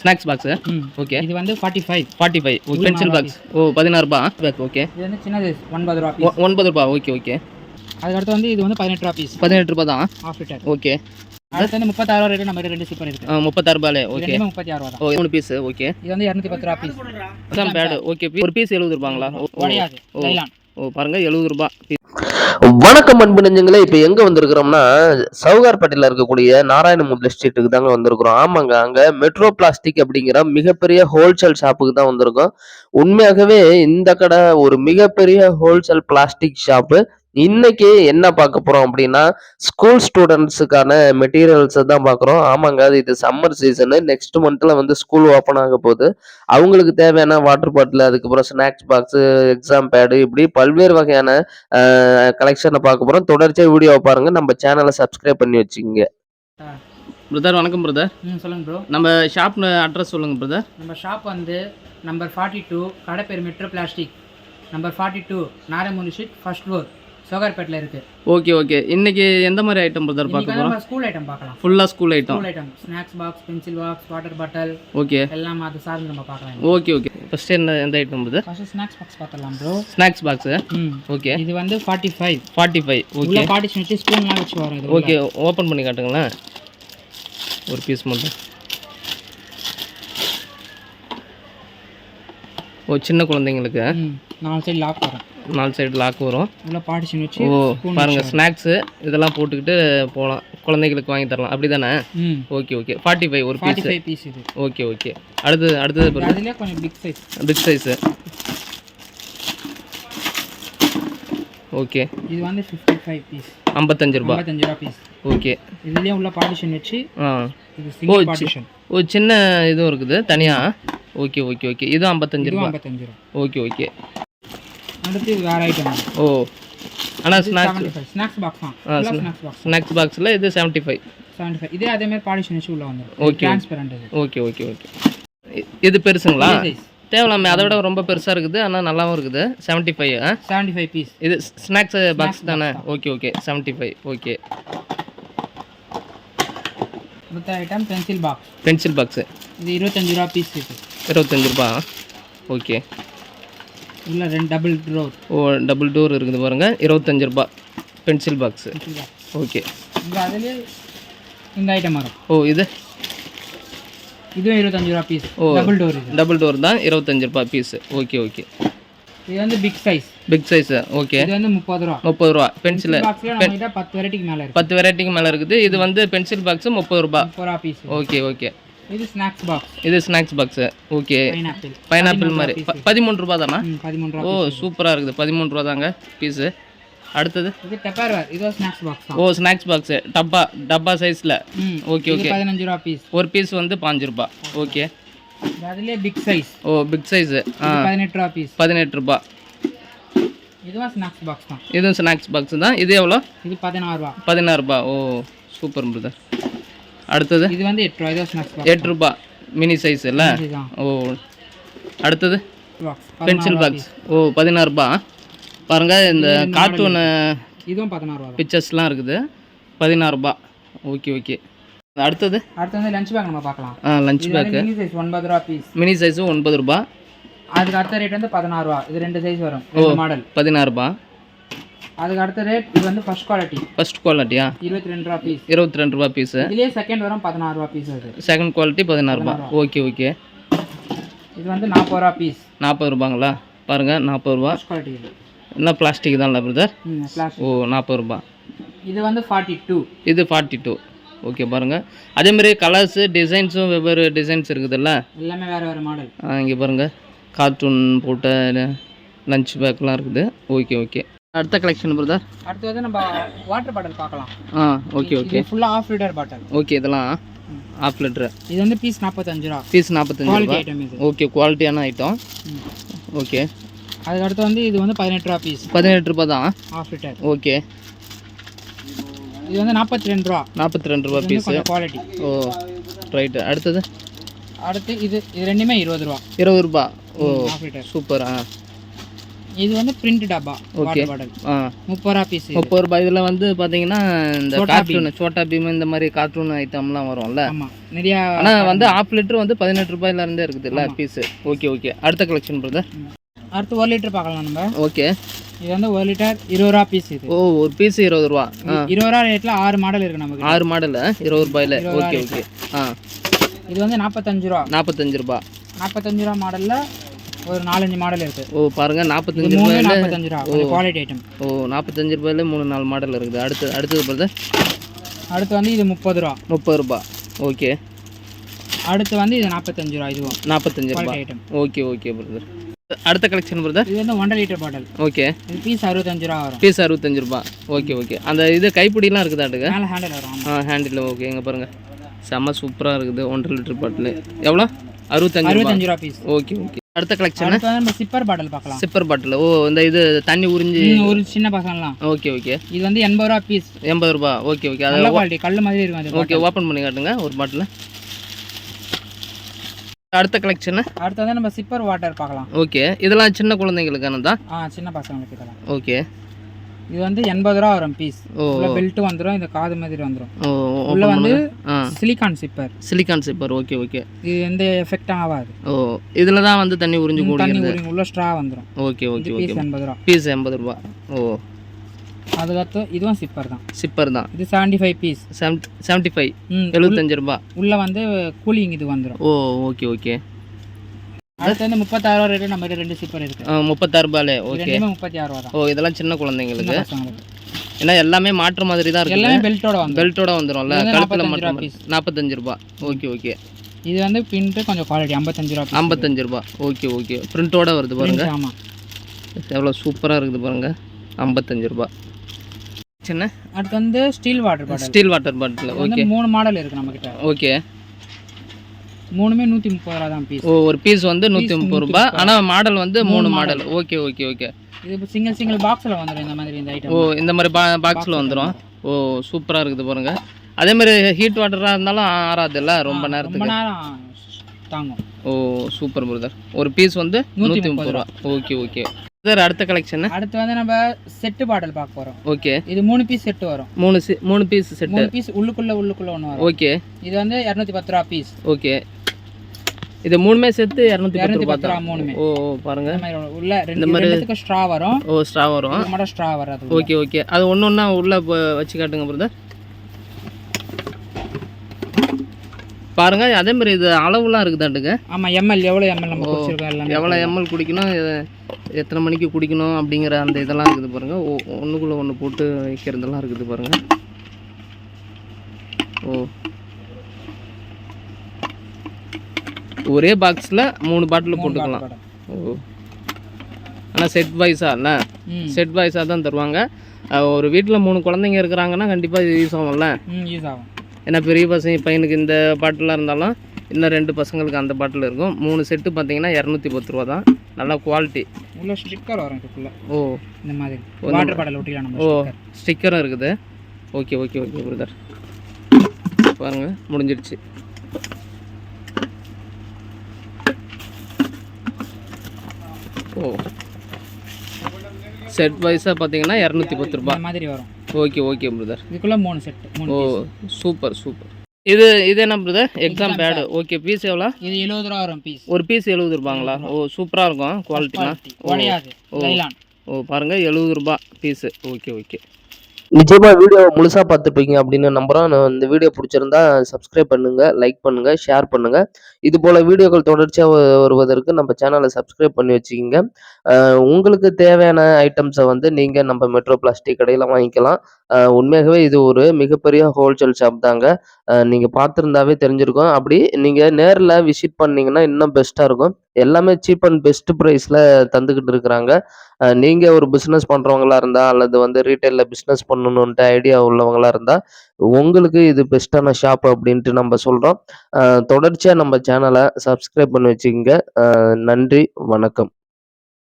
Snacks box okay இது வந்து forty five forty five இது பென்சில் பாக்ஸ் ஓ பதினாறு ரூபா. பேக் ஓகே இது வந்து சின்ன சைஸ் ஒன்பது ரூபா ஒன்பது ரூபா. ஓகே ஓகே அதுக்கடுத்து வந்து இது வந்து பதினெட்டு ரூபா பீஸ் பதினெட்டு ரூபா தான். ஆஃப் லிட்டர் ஓகே அடுத்து வந்து முப்பத்தாறு ரூபா நம்ம ரெண்டு சிப்பர் இருக்கு. முப்பத்தாறு ரூபாயிலே இது ஓகே முப்பத்தி ஆறு ரூபா ஓ மூணு பீஸ் ஓகே இது வந்து இரநூத்தி பத்து ரூபா பீஸ் பேடு ஓகே ஒரு பீஸ் எழுபது ரூபாங்களா? ஓ, ஓ, ஓ. ஓ பாருங்க எழுபது ரூபா. வணக்கம் அன்பு நெஞ்சங்களே இப்போ எங்கே வந்திருக்கிறோம்னா சவுகார்பேட்டையில் இருக்கக்கூடிய நாராயணமூர்த்தி ஸ்ட்ரீட்டுக்கு தாங்க வந்திருக்கிறோம். ஆமாங்க அங்கே மெட்ரோ பிளாஸ்டிக் அப்படிங்கிற மிகப்பெரிய ஹோல்சேல் ஷாப்புக்கு தான் வந்திருக்கோம். உண்மையாகவே இந்த கடை ஒரு மிகப்பெரிய ஹோல்சேல் பிளாஸ்டிக் ஷாப்பு இன்னைக்கு என்ன பார்க்க போறோம் அப்படின்னா ஸ்கூல் ஸ்டூடெண்ட்ஸுக்கான மெட்டீரியல்ஸை தான் பார்க்குறோம். ஆமாங்க அது இது சம்மர் சீசனு நெக்ஸ்ட் மந்த்ல வந்து ஸ்கூல் ஓப்பன் ஆக போகுது. அவங்களுக்கு தேவையான வாட்டர் பாட்டில் அதுக்கப்புறம் ஸ்நாக்ஸ் பாக்ஸு எக்ஸாம் பேடு இப்படி பல்வேறு வகையான கலெக்ஷனை பார்க்க போகிறோம் தொடர்ச்சியாக வீடியோவை பாருங்கள் நம்ம சேனலை சப்ஸ்கிரைப் பண்ணி வச்சுக்கோங்க. பிரதர் வணக்கம் பிரதர் ம் சொல்லுங்க ப்ரோ நம்ம ஷாப் அட்ரஸ் சொல்லுங்க பிரதர் நம்ம ஷாப் வந்து நம்பர் ஃபார்ட்டி டூ கடை பேர் Metro Plastic number forty two Narayanamurthy street first floor சோகார்பேட்டில் இருக்கு. Okay okay. இன்னைக்கு எந்த மாதிரி ஐட்டம் பிரதர் பார்க்க போகிறோம் நம்ம ஸ்கூல் ஐட்டம் பார்க்கலாம். ஃபுல்லாக school item school item snacks box pencil box water bottle okay. எல்லாம் அது சார்ந்து நம்ம பார்க்கலாம் ஓகே ஓகே. ஃபர்ஸ்ட் என்ன எந்த item brother first snacks box பார்த்துடலாம் ப்ரோ ஸ்நாக்ஸ் பாக்ஸு ம். ஓகே. இது வந்து forty five forty five okay. Partition வச்சு ஸ்பூன்லாம் வச்சு வரும் ஓகே ஓப்பன் பண்ணி காட்டுங்களேன். ஒரு பீஸ் மட்டும். ஓ சின்ன குழந்தைங்களுக்கு? நாலு சைடு லாக் வரும் நாலு சைடு லாக் வரும். உள்ள பார்ட்டிஷன் வச்சு ஓ spoon பாருங்க வச்சு ஸ்நாக்ஸு இதெல்லாம் போட்டுக்கிட்டு போகலாம் குழந்தைங்களுக்கு வாங்கி தரலாம். அப்படி தானே ம். ஓகே ஓகே ஃபார்ட்டி ஃபைவ் ஒரு பீஸ் பீஸ் இது. ஓகே ஓகே அடுத்தது அடுத்தது கொஞ்சம் big size big size okay இது வந்து ஃபிஃப்டி ஃபைவ் பீஸ் ஐம்பத்தஞ்சு ரூபா. ஐம்பத்தஞ்சு ரூபா பீஸ் ஓகே இதுலேயே உள்ள பார்ட்டிஷன் வச்சு ஆ. இது சிங்கிள் பார்ட்டிஷன் ஓ சின்ன இதுவும் இருக்குது தனியாக ஓகே ஓகே ஓகே இது ஐம்பத்தஞ்சு ரூபா. ஐம்பத்தஞ்சு ரூபா. ஓகே ஓகே அடுத்து வேறு ஐட்டம் ஓ. ஆனால் ஸ்நாக்ஸ் ஸ்நாக்ஸ் பாக்ஸ் தான் ஸ்நாக்ஸ் பாக்ஸ் ஸ்நாக்ஸ் பாக்ஸில் இது செவன்ட்டி ஃபைவ் செவன்ட்டி ஃபைவ் இதே அதே மாதிரி பார்ட்டிஷன் வச்சு உள்ள வந்துடும் Okay. Transparent okay okay okay இது பெருசுங்களா? தேவலாமே அதை விட ரொம்ப பெருசாக இருக்குது ஆனால் நல்லாவும் இருக்குது. செவன்ட்டி ஃபைவ் ஆ செவன்ட்டி ஃபைவ் பீஸ் இது ஸ்நாக்ஸ் பாக்ஸ் தானே. Okay okay seventy five okay அடுத்த item pencil box pencil box இது இருபத்தஞ்சு ரூபா பீஸ் இருக்கு இருபத்தஞ்சு ரூபா? ஓகே உள்ள ரெண்டு டபுள் ரோர் ஓ டபுள் டோர் இருக்குது பாருங்க. இருபத்தஞ்சு ரூபா. பென்சில் பாக்ஸு ஓகே இந்த அதுலேயே இந்த ஐட்டம் வரும். ஓ இது? இதுவும் இருபத்தஞ்சு ரூபா பீஸ் ஓ. டபுள் டோர் டபுள் டோர் தான் இருபத்தஞ்சு ரூபா பீஸு ஓகே ஓகே இது வந்து big size big size okay இது வந்து முப்பது ரூபா. முப்பது ரூபா. பென்சில் பத்து வெரைட்டிக்கு மேலே பத்து வெரைட்டிக்கு மேலே இருக்குது. இது வந்து பென்சில் பாக்ஸு முப்பது ரூபா. முப்பது ரூபா பீஸ் ஓகே ஓகே இது ஸ்நாக்ஸ் பாக்ஸ் இது snacks box okay pineapple pineapple மாதிரி. ப- பதிமூணு ரூபா தானா பதிமூணு ரூபா ஓ சூப்பராக இருக்குது. பதிமூணு ரூபா தாங்க பீஸு அடுத்தது? இது பெப்பர் வேர் இதுவும் ஸ்நாக்ஸ் பாக்ஸ் ஓ ஸ்நாக்ஸ் பாக்ஸு டப்பா டப்பா சைஸில் ம். ஓகே இது ஓகே பதினஞ்சு ரூபா பீஸ் ஒரு பீஸ் வந்து பாஞ்சு ரூபா. ஓகே அதுலேயே பிக் சைஸ் ஓ பிக் சைஸு இது பதினெட்டு ரூபா பீஸ் பதினெட்டு ரூபா. இதுவும் ஸ்நாக்ஸ் பாக்ஸ் தான். இதுவும் ஸ்நாக்ஸ் பாக்ஸ் தான். இது எவ்வளோ? இது பதினாறு ரூபா. பதினாறு ரூபா. ஓ சூப்பர் பிரதர் அடுத்தது? இது வந்து எட்டு ரூபா இதுவும் ஸ்நாக்ஸ் எட்டு ரூபா. மினி சைஸ் இல்லை? ஓ. அடுத்தது? பென்சில் பாக்ஸ் ஓ பதினாறு ரூபா. பாருங்க இந்த கார்ட்டூனு இதுவும் பதினாறு ரூபா தான். பிக்சர்ஸ்லாம் இருக்குது. பதினாறு ரூபா. ஓகே ஓகே அடுத்தது? அடுத்து வந்து லஞ்ச் பேக் நம்ம பார்க்கலாம். ஆ லஞ்ச் வந்து மினி சைஸ் ஒன்பது ரூபா பீஸ் மினி சைஸும் ஒன்பது ரூபா. அதுக்கு அடுத்த ரேட் வந்து பதினாறு ரூபா. இது ரெண்டு சைஸ் வரும். மாடல் பதினாறு ரூபா. அதுக்கு அடுத்த ரேட் இது வந்து ஃபர்ஸ்ட் குவாலிட்டி ஃபர்ஸ்ட் குவாலிட்டியா இருபத்தி ரெண்டு ரூபா பீஸ் இருபத்தி ரெண்டு ரூபா பீஸு இதுலேயே செகண்ட் வரும் பதினாறு ரூபா பீஸ் அது செகண்ட் குவாலிட்டி பதினாறு ரூபா. ஓகே ஓகே இது வந்து நாற்பது ரூபா பீஸ் நாற்பது ரூபாங்களா? பாருங்கள் நாற்பது ரூபா. குவாலிட்டி என்ன பிளாஸ்டிக் தான்ல பிரதர் ஓ நாற்பது ரூபா. இது வந்து ஃபார்ட்டி டூ இது ஃபார்ட்டி டூ ஓகே பாருங்கள் அதேமாரி கலர்ஸு டிசைன்ஸும் வெவ்வேறு டிசைன்ஸ் இருக்குதுல்ல? எல்லாமே வேறு வேறு மாடல் இங்கே பாருங்கள் கார்ட்டூன் போட்ட லஞ்ச் பேக்லாம் இருக்குது. ஓகே ஓகே அடுத்த கலெக்ஷன் பிரதர் அடுத்து வந்து நம்ம வாட்டர் பாட்டில் பார்க்கலாம். ஆ ஓகே ஓகே இது ஃபுல்லாக ஆஃப் லிட்டர் பாட்டில் ஓகே இதெல்லாம் ஆஃப் லிட்ரு இது வந்து பீஸ் நாற்பத்தஞ்சு ரூபா. பீஸ் நாற்பத்தஞ்சு ரூபா? ஐட்டம் இது. ஓகே குவாலிட்டியான ஐட்டம். ஓகே அதுக்கு அடுத்து வந்து இது வந்து பதினெட்டு ரூபா பீஸ் பதினெட்டு ரூபா தான்? ஆஃப் லிட்டர் ஓகே இது வந்து நாற்பத்தி ரெண்டு ரூபா நாற்பத்தி ரெண்டு ரூபா பீஸு குவாலிட்டி ஓ ரைட்டு அடுத்தது? அடுத்து இது இது ரெண்டுமே இருபது ரூபா. இருபது ரூபா. ஓ லிட்டர் சூப்பர் ஆ. இது வந்து பிரிண்ட் டப்பா ஆ. முப்பது ரூபா பீஸ் முப்பது ரூபாய். இதில் வந்து பார்த்தீங்கன்னா இந்த கார்ட்டூன் சோட்டா பீம் இந்த மாதிரி கார்ட்டூன் ஐட்டம்லாம் வரும்ல. நிறைய ஆனால் வந்து ஆஃப் லிட்டர் வந்து பதினெட்டு ரூபாயில இருந்தே இருக்குதுல்ல ஆமா. பீஸு ஓகே ஓகே அடுத்த கலெக்ஷன் பிரதர் அடுத்து ஒரு லிட்டர் பார்க்கலாம் நம்ம. ஓகே இது வந்து ஒரு லிட்டர் இருபது ரூபா பீஸ் இது. ஓ ஒரு பீஸ் இருபது ரூபா. இருபது ரூபா ரேட்ல ஆறு மாடல் இருக்கு நமக்கு ஆறு மாடல் இருபது ரூபாயில? ஓகே ஓகே ஆ. இது வந்து நாற்பத்தஞ்சு ரூபா. நாற்பத்தஞ்சு ரூபா. நாற்பத்தஞ்சு ரூபா மாடல்ல ஒரு நாலஞ்சு மாடல் இருக்கு. ஓ பாருங்க நாற்பத்தஞ்சு மூணு ரூபாயில நாற்பத்தஞ்சு ரூபா குவாலிட்டி ஐட்டம் ஓ நாற்பத்தஞ்சு ரூபாயில மூணு நாலு மாடல் இருக்குது. அடுத்து அடுத்தது பிரதர் அடுத்து வந்து இது முப்பது ரூபா. முப்பது ரூபா. ஓகே. அடுத்து வந்து இது நாற்பத்தஞ்சு ரூபா இதுவும். நாற்பத்தஞ்சு ரூபா. ஐட்டம் ஓகே ஓகே பிரதர் அடுத்த கலெக்ஷன் பிரதர் இது வந்து ஒன்றரை லிட்டர் பாட்டில் ஓகே. இது பீஸ் அறுபத்தஞ்சு ரூபா வரும். பீஸ் அறுபத்தஞ்சு ரூபா. Okay okay. அந்த இது கைப்பிடிலாம் இருக்குதாட்டுங்க மேலே ஹேண்டில் வரும். ஆ ஹேண்டில் ஓகே. இங்கே பாருங்கள் செம்ம சூப்பராக இருக்குது ஒன்றரை லிட்டர் பாட்டில் எவ்வளோ? அறுபத்தஞ்சு அறுபத்தஞ்சு ரூபா பீஸ் ஓகே ஓகே. அடுத்த கலெக்ஷன் நம்ம சிப்பர் பாட்டில் பார்க்கலாம். சிப்பர் பாட்டில் ஓ இந்த இது தண்ணி உறிஞ்சி ஒரு சின்ன பசங்கலாம் ஓகே ஓகே இது வந்து எண்பது ரூபா பீஸ் எண்பது ரூபா. ஓகே ஓகே அதை குவாலிட்டி கல் மாதிரி இருக்கும் அது ஓகே ஓப்பன் பண்ணி காட்டுங்க ஒரு பாட்டில் அடுத்த கலெக்ஷனு அடுத்து வந்து நம்ம சிப்பர் வாட்டர் பார்க்கலாம். ஓகே இதெல்லாம் சின்ன குழந்தைங்களுக்கானதா? ஆ சின்ன பசங்களுக்கு இதெல்லாம். ஓகே இது வந்து எண்பது ரூபா வரும் பீஸ் பெல்ட் வந்துடும் இந்த காது மாதிரி வந்துடும் உள்ள வந்து silicone sipper silicone sipper okay okay இது எந்த எஃபெக்டும் ஆகாது. ஓ இதில் தான் வந்து தண்ணி உறிஞ்சி தண்ணி ஊறி உள்ள ஸ்ட்ரா வந்துடும் ஓகே ஓகே பீஸ் எண்பது ரூபா. பீஸ் எண்பது ரூபா. ஓ. அதுக்கடுத்து இதுவும் சிப்பர் தான். சிப்பர் தான். இது seventy five piece seven seventy five எழுபத்தஞ்சு ரூபா. உள்ள வந்து கூலிங் இது வந்துடும் ஓ ஓகே ஓகே அடுத்து வந்து முப்பத்தாறு ரூபா ரேட்டு நம்ம ரெண்டு சிப்பர் இருக்கு. முப்பத்தாறு ரூபாயிலே ஓகே முப்பத்தி ஆறு ரூபா ஓ இதெல்லாம் சின்ன குழந்தைங்களுக்கு? ஏன்னா எல்லாமே மாற்று மாதிரி தான் இருக்குது. எல்லாமே பெல்ட்டோட வந்து பெல்ட்டோட வந்துடும்ல கழுத்தில் 45 ரூபா மட்டும். நாற்பத்தஞ்சு ரூபா. ஓகே ஓகே இது வந்து பிரிண்ட் கொஞ்சம் குவாலிட்டி ஐம்பத்தஞ்சு ரூபா. ஐம்பத்தஞ்சு ரூபா. ஓகே ஓகே பிரிண்டோட வருது பாருங்க. Print, ஆமா. எவ்வளோ சூப்பராக இருக்குது பாருங்க. ஐம்பத்தஞ்சு ரூபா. சின்ன? அடுத்து வந்து steel water bottle steel water bottle okay மூணு மாடல் இருக்கு நம்ம கிட்ட ஓகே மூணுமே நூற்றி முப்பது ரூபா தான் பீஸ் ஓ ஒரு பீஸ் வந்து நூற்றி முப்பது ரூபா. ஆனால் மாடல் வந்து மூணு மாடல் ஓகே ஓகே ஓகே. இது சிங்கிள் சிங்கிள் பாக்ஸில் வந்துடும் இந்த மாதிரி இந்த ஓ ஐட்டம் இந்த மாதிரி பா பாக்ஸில் வந்துடும் ஓ சூப்பராக இருக்குது பாருங்க. அதே மாதிரி ஹீட் வாட்டராக இருந்தாலும் ஆறாதுல்ல ரொம்ப நேரத்துக்கு? நேரம் தாங்கும். ஓ சூப்பர் பிரதர் ஒரு பீஸ் வந்து நூற்றி முப்பது ரூபா. Okay okay. சார் அடுத்த கலெக்ஷன் அடுத்து வந்து நம்ம செட்டு பாட்டில் பார்க்க போகிறோம் ஓகே. இது மூணு பீஸ் செட்டு வரும். மூணு மூணு பீஸ் செட்டு மூணு பீஸ் உள்ளுக்குள்ள உள்ளுக்குள்ள ஒன்று வரும். ஓகே. இது வந்து இரநூத்தி பத்து ரூபா பீஸ் ஓகே. இது மூணுமே சேர்த்து இரநூத்தி இரநூத்தி பத்து ரூபா மூணுமே. ஓ பாருங்க. இந்த மாதிரி. உள்ள ரெண்டு ரெண்டுத்துக்கு ஸ்ட்ரா வரும். ஓ ஸ்ட்ரா வரும். மட்டும் ஸ்ட்ரா வராது ஓகே ஓகே. அது ஒன்று ஒன்றா உள்ளே வச்சு காட்டுங்க பிரதர் பாருங்க அதே மாதிரி இது அளவுலாம் இருக்குதாட்டுங்க ஆமா எம்எல் எவ்வளோ எம்எல் நம்ம குடிச்சிருக்கோம் எவ்வளோ எம்எல் குடிக்கணும் எத்தனை மணிக்கு குடிக்கணும் அப்படிங்கிற அந்த இதெல்லாம் இருக்குது பாருங்க. ஒன்றுக்குள்ளே ஒன்று போட்டு வைக்கிறதெல்லாம் இருக்குது பாருங்க. ஓ. ஒரே பாக்ஸில் மூணு பாட்டில் போட்டுக்கலாம். ஓ. ஆனால் செட் வைஸாக இல்லை? செட் வைஸாக தான் தருவாங்க. ஒரு வீட்டில் மூணு குழந்தைங்க இருக்கிறாங்கன்னா கண்டிப்பாக இது யூஸ் ஆகும்ல யூஸ் ஆகும். ஏன்னா பெரிய பசங்க பையனுக்கு இந்த பாட்டிலாக இருந்தாலும் இன்னும் ரெண்டு பசங்களுக்கு அந்த பாட்டில் இருக்கும். மூணு செட்டு பார்த்தீங்கன்னா இரநூத்தி பத்து ரூபா தான். நல்லா குவாலிட்டி உள்ள ஸ்டிக்கர் வரும் இதுக்குள்ள ஓ. இந்த மாதிரி. வாட்டர் பாட்டில் ஒட்டிக்கலாம் நம்ம ஓ. ஸ்டிக்கரும் இருக்குது. ஓகே ஓகே ஓகே பிரதர் பாருங்கள் முடிஞ்சிடுச்சு. ஓ. செட் வைஸாக பார்த்தீங்கன்னா இரநூத்தி பத்து ரூபா. மாதிரி வரும். ஓகே ஓகே பிரதர் இதுக்குள்ள மூணு செட் ஓ. சூப்பர் சூப்பர் இது இது என்ன brother exam pad okay piece எவ்வளோ? இது எழுபது ரூபா வரும் பீஸ் ஒரு பீஸ் எழுபது ரூபாங்களா? ஓ சூப்பராக இருக்கும் உடையாது. லைலான் ஓ. பாருங்கள் எழுபது ரூபா பீஸு ஓகே ஓகே நிச்சயமாக வீடியோ முழுசாக பார்த்துப்பீங்க அப்படின்னு நம்புகிறோம் இந்த வீடியோ பிடிச்சிருந்தா சப்ஸ்கிரைப் பண்ணுங்கள் லைக் பண்ணுங்கள் ஷேர் பண்ணுங்கள் இது போல் வீடியோக்கள் தொடர்ச்சியாக வருவதற்கு நம்ம சேனலை சப்ஸ்கிரைப் பண்ணி வச்சுக்கிங்க. உங்களுக்கு தேவையான ஐட்டம்ஸை வந்து நீங்கள் நம்ம மெட்ரோ பிளாஸ்டிக் கடையில் வாங்கிக்கலாம். உண்மையாகவே இது ஒரு மிகப்பெரிய ஹோல்சேல் ஷாப் தாங்க. நீங்கள் பார்த்துருந்தாவே தெரிஞ்சிருக்கும். அப்படி நீங்கள் நேரில் விசிட் பண்ணிங்கன்னா இன்னும் பெஸ்ட்டாக இருக்கும். எல்லாமே சீப் அண்ட் பெஸ்ட் ப்ரைஸில் தந்துக்கிட்டு இருக்கிறாங்க. நீங்கள் ஒரு பிஸ்னஸ் பண்ணுறவங்களா இருந்தால் அல்லது வந்து ரீட்டைலில் பிஸ்னஸ் பண்ணணுன்ட்டு ஐடியா உள்ளவங்களா இருந்தால் உங்களுக்கு இது பெஸ்ட்டான ஷாப் அப்படின்ட்டு நம்ம சொல்கிறோம் தொடர்ச்சியாக நம்ம சேனலை சப்ஸ்கிரைப் பண்ணி வச்சுக்கோங்க. நன்றி வணக்கம்.